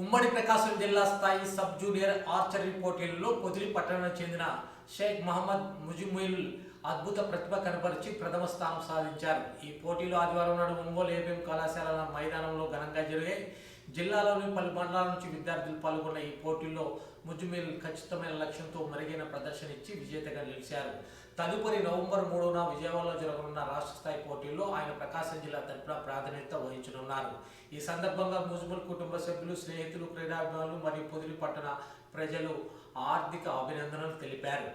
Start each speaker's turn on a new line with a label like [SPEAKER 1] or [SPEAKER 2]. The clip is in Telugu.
[SPEAKER 1] ఉమ్మడి ప్రకాశం జిల్లా స్థాయి సబ్ జూనియర్ ఆర్చరీ పోటీల్లో పొదిలి పట్టణానికి చెందిన షేక్ మహమ్మద్ ముజిముయిల్ అద్భుత ప్రతిభ కనపరిచి ప్రథమ స్థానం సాధించారు. ఈ పోటీలో ఆదివారం నాడు ఒంగోలు ఏబిఎం కళాశాల మైదానంలో ఘనంగా జరిగాయి. జిల్లాలోని పలు మండలాల నుంచి విద్యార్థులు పాల్గొన్న ఈ పోటీల్లో ముజుమిల్ ఖచ్చితమైన లక్ష్యంతో మెరుగైన ప్రదర్శన ఇచ్చి విజేతగా నిలిచారు. తదుపరి నవంబర్ మూడున విజయవాడలో జరగనున్న రాష్ట్ర స్థాయి పోటీల్లో ఆయన ప్రకాశం జిల్లా తరపున ప్రాధాన్యత వహించనున్నారు. ఈ సందర్భంగా ముజుముల్ కుటుంబ సభ్యులు స్నేహితులు క్రీడాభిమానులు మరియు పొదిలి పట్టణ ప్రజలు ఆర్థిక అభినందనలు తెలిపారు.